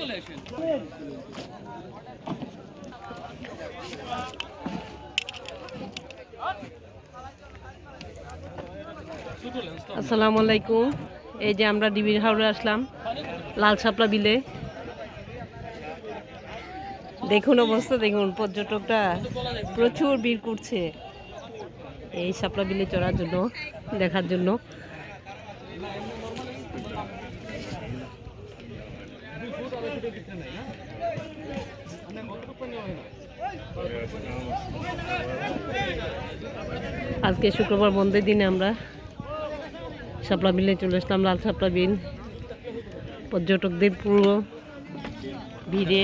চলে আসেন? আসসালামু আলাইকুম। এই যে আমরা ডিবির হাওড়ে আসলাম, লাল শাপলা বিলে। দেখুন অবস্থা, দেখুন, পর্যটকরা প্রচুর ভিড় করছে এই শাপলা বিলে চড়ার জন্য, দেখার জন্য। আজকে শুক্রবার বন্ধের দিনে আমরা শাপলা বিলে চলে আসলাম, লাল শাপলা বিল পর্যটকদের পুরো ভিড়ে।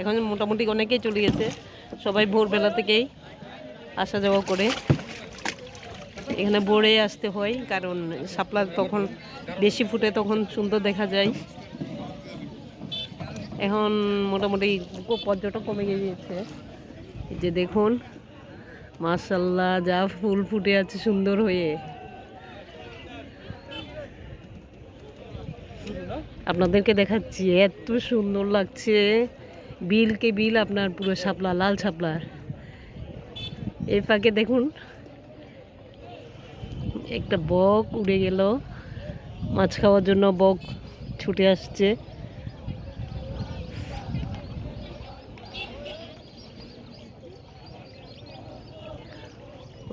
এখন মোটামুটি অনেকেই চলে গেছে, সবাই ভোরবেলা থেকেই আসা যাওয়া করে। এখানে ভোরে আসতে হয়, কারণ শাপলা তখন বেশি ফুটে তখন সুন্দর দেখা যায়। এখন মোটামুটি পর্যটক কমে গিয়েছে। যে দেখুন মার্শাল্লাহ যা ফুল ফুটে আছে সুন্দর হয়ে। আপনাদেরকে দেখাচ্ছি, এত সুন্দর লাগছে। বিলকে বিল আপনার পুরো শাপলা, লাল শাপলা। এই ফাঁকে দেখুন, একটা বক উড়ে গেল। মাছ খাওয়ার জন্য বক ছুটে আসছে।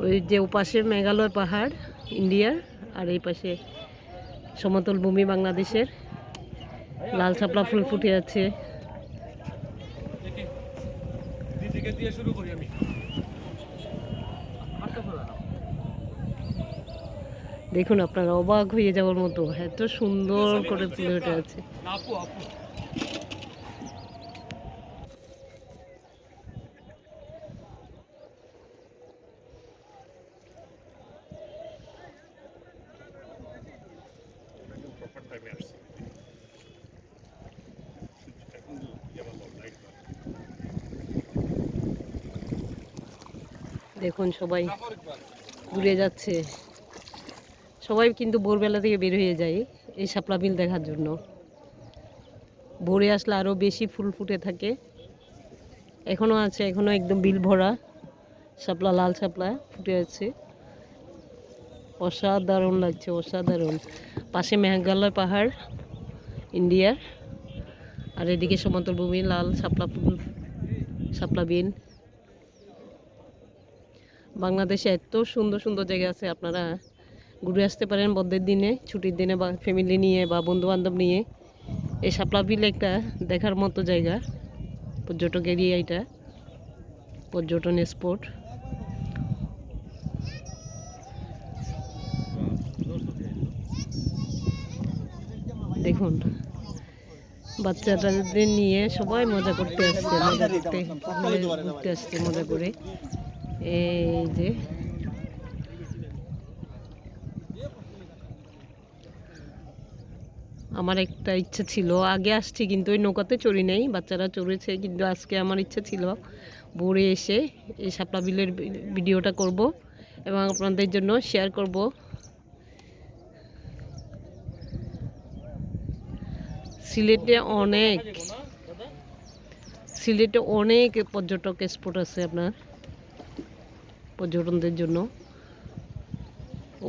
ওই যে ওপাশে মেঘালয় পাহাড় ইন্ডিয়ার আর এই পাশে সমতল ভূমি বাংলাদেশের। লাল শাপলা ফুল ফুটে আছে। দিয়ে শুরু করি আমি। দেখুন আপনারা অবাক হয়ে যাওয়ার মতো। এত সুন্দর করে ফুলে উঠে আছে। দেখুন সবাই ঘুরে যাচ্ছে। সবাই কিন্তু ভোরবেলা থেকে বের হয়ে যায় এই শাপলা বিল দেখার জন্য। ভোরে আসলে আরও বেশি ফুল ফুটে থাকে। এখনও আছে এখনও একদম বিল ভরা শাপলা, লাল শাপলা ফুটে আছে। অসাধারণ লাগছে, অসাধারণ। পাশে মেঘালয় পাহাড়, ইন্ডিয়ার। আর এদিকে সমতল ভূমি লাল শাপলা ফুল, শাপলা বিল বাংলাদেশে এত সুন্দর সুন্দর জায়গা আছে, আপনারা ঘুরে আসতে পারেন বন্ধের দিনে, ছুটির দিনে বা ফ্যামিলি নিয়ে বা বন্ধু বান্ধব নিয়ে। এই শাপলা বিল একটা দেখার মতো জায়গা, পর্যটক এরিয়া এটা, পর্যটন স্পট। দেখুন, বাচ্চাদের নিয়ে সবাই মজা করতে আসছে, মজা করতে, ঘুরতে আসছে, মজা করে। এই যে। আমার একটা ইচ্ছা ছিল, আগে আসছি কিন্তু ওই নৌকাতে চড়ি নেই, বাচ্চারা চড়েছে কিন্তু আজকে আমার ইচ্ছা ছিল ভোরে এসে এই শাপলা বিলের ভিডিওটা করব এবং আপনাদের জন্য শেয়ার করব। সিলেটে অনেক সিলেটে অনেক পর্যটক স্পট আছে আপনার। পর্যটনদের জন্য।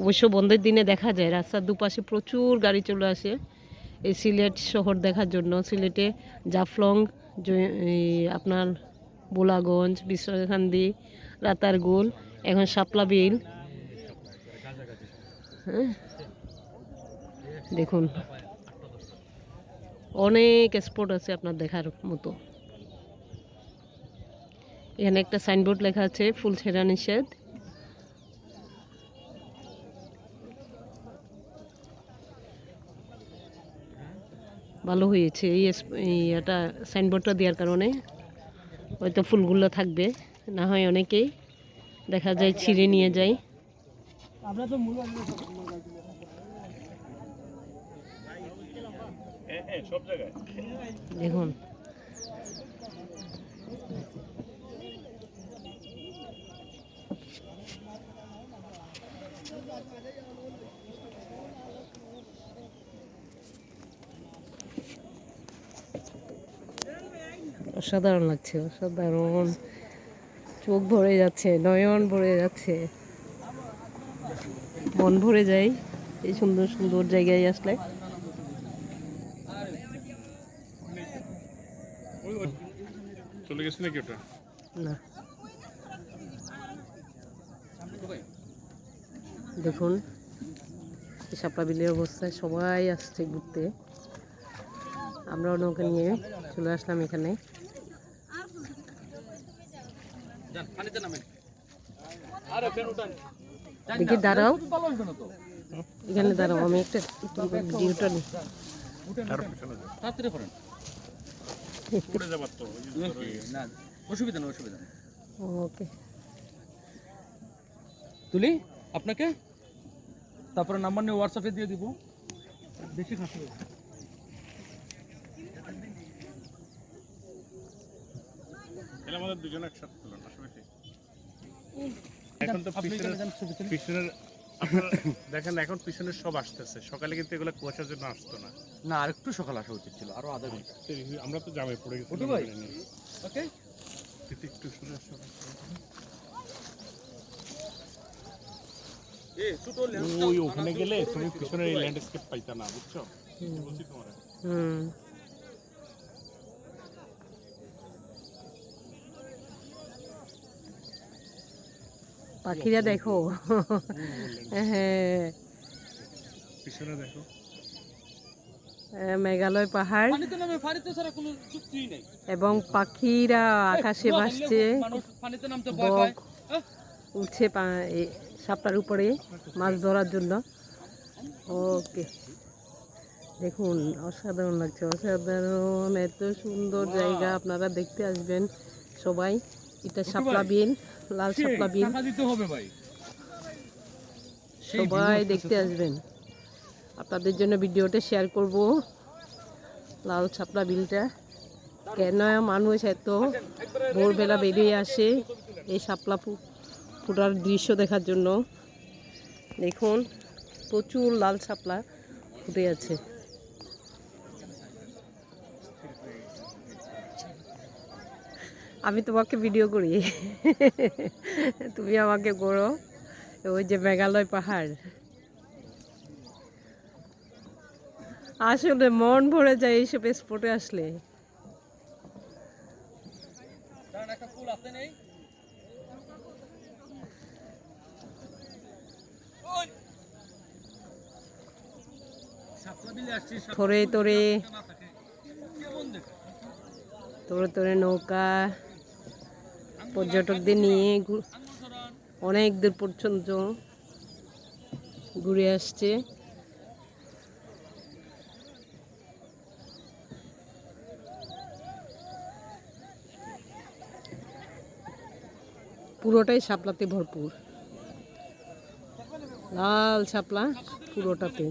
অবশ্য বন্ধের দিনে দেখা যায়, রাস্তার দুপাশে প্রচুর গাড়ি চলে আসে। এই সিলেট শহর দেখার জন্য, সিলেটে জাফলং আপনার বোলাগঞ্জ বিশ্বকান্দি রাতারগুল, এখন শাপলা বিল হ্যাঁ? দেখুন। অনেক স্পট আছে আপনার দেখার মতো। এখানে একটা সাইনবোর্ড লেখা আছে ফুল ছেঁড়া নিষেধ। ভালো হয়েছে, এই এটা সাইনবোর্ডটা দেওয়ার কারণে। হয়তো ফুলগুলো থাকবে, না হয় অনেকেই। দেখা যায় ছিঁড়ে নিয়ে যায়। দেখুন। অসাধারণ লাগছে অসাধারণ। চোখ ভরে যাচ্ছে নয়ন ভরে যাচ্ছে। মন ভরে যায় এই সুন্দর সুন্দর জায়গায় আসলে। চলে গেছে নাকি ওটা? না। দেখুন এই শাপলা বিলের অবস্থায় সবাই আসছে ঘুরতে। আমরাও নৌকা নিয়ে চলে আসলাম এখানে। দেখি দাঁড়াও। এখানে দাঁড়াও আমি একটা নিই না অসুবিধা নেই। অসুবিধা ওকে। তুলি আপনাকে? তারপরে নাম্বার নিয়ে হোয়াটসঅ্যাপে দিয়ে দিব। বেশি খাসি আমাদের দুজন একসাথে তুলেন। এখন তো পিছনের দেখেন এখন পিছনের সব আসতেছে। সকালে কিন্তু এগুলো কুয়াশার জন্য আসতো না। না আর একটু সকাল আসা উচিত ছিল আরও আধা ঘণ্টা। আমরা তো জামে পড়ে গেছি ভাই। ওকে। একটু শুনে ওই ওখানে গেলে তুমি পিছনের এই ল্যান্ডস্কেপ পাইতা না বুঝছ? বলছি তোমার হুম। পাখিরা দেখো। হ্যাঁ। পিছনে দেখো। মেঘালয় পাহাড়। এবং পাখিরা আকাশে ভাসছে। বক? উঠছে সাপটার উপরে মাছ ধরার জন্য। ওকে। দেখুন অসাধারণ লাগছে। অসাধারণ এত সুন্দর জায়গা আপনারা দেখতে আসবেন সবাই। এটা শাপলা বিল লাল শাপলা সেই সবাই দেখতে আসবেন। আপনাদের জন্য ভিডিওটা শেয়ার করব। লাল ছাপলা বিলটা কেন মানুষ এত ভোরবেলা বেরিয়ে আসে এই শাপলা ফুটার দৃশ্য দেখার জন্য? দেখুন প্রচুর লাল শাপলা ফুটে আছে। আমি তোমাকে ভিডিও করি। তুমি আমাকে করো ওই যে মেঘালয় পাহাড়। আসলে মন ভরে যায় এইসব স্পটে আসলে। তোরে দেখে? তোরে তোরে নৌকা। পর্যটকদের নিয়ে অনেক দূর পর্যন্ত ঘুরে আসছে। পুরোটাই শাপলাতে ভরপুর। লাল শাপলা পুরোটাতে।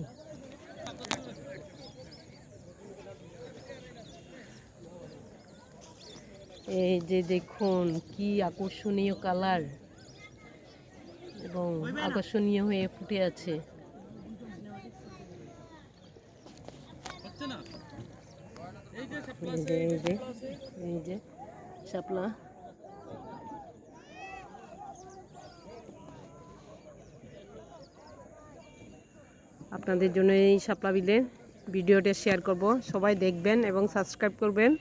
এই যে দেখুন কি আকর্ষণীয় কালার। এবং আকর্ষণীয় হয়ে ফুটে আছে। এই যে শাপলা এই যে। এই যে আপনাদের জন্য এই শাপলা বিলের ভিডিওটা শেয়ার করব। সবাই দেখবেন এবং সাবস্ক্রাইব করবেন।